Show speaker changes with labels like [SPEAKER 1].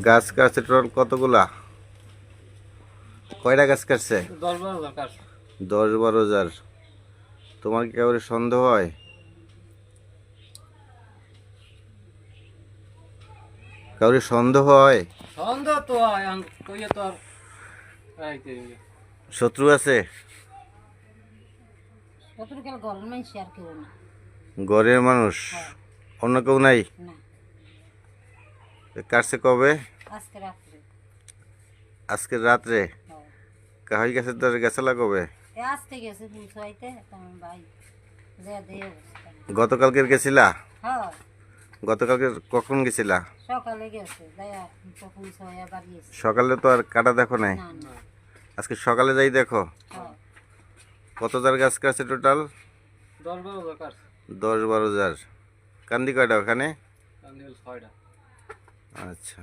[SPEAKER 1] গাছ কাটছে টোটাল কতগুলা? কয়টা গাছ কাটছে?
[SPEAKER 2] দশ বারো
[SPEAKER 1] হাজার। তোমার কি কাউরে সন্দেহ হয়? কাউরে সন্দেহ হয়?
[SPEAKER 2] সন্দেহ তো হয় তো
[SPEAKER 1] শত্রু আছে?
[SPEAKER 3] ঘরের মানুষ
[SPEAKER 1] মানুষ? অন্য কেউ নাই?
[SPEAKER 3] না।
[SPEAKER 1] কাটছে কবে?
[SPEAKER 3] আজকে রাত্রে। হ্যাঁ।
[SPEAKER 1] কাহাই গাছের গেছলা কবে?
[SPEAKER 3] গেছে পুলিশ হইতে তোমার ভাই যে দিয়ে অবস্থা
[SPEAKER 1] গতকালকে গেছিলা?
[SPEAKER 3] হ্যাঁ।
[SPEAKER 1] গতকালকে কখন গেছিলা?
[SPEAKER 3] সকালে গেছে
[SPEAKER 1] তো আর কাটা দেখো নাই? আজকে সকালে যাই দেখো?
[SPEAKER 3] হ্যাঁ।
[SPEAKER 1] কত হাজার গাছ কাটছে টোটাল
[SPEAKER 2] দশ বারো দরকার
[SPEAKER 1] দশ বারো হাজার। কান্দি কয়টা ওখানে?
[SPEAKER 2] ছয়টা।
[SPEAKER 1] আচ্ছা।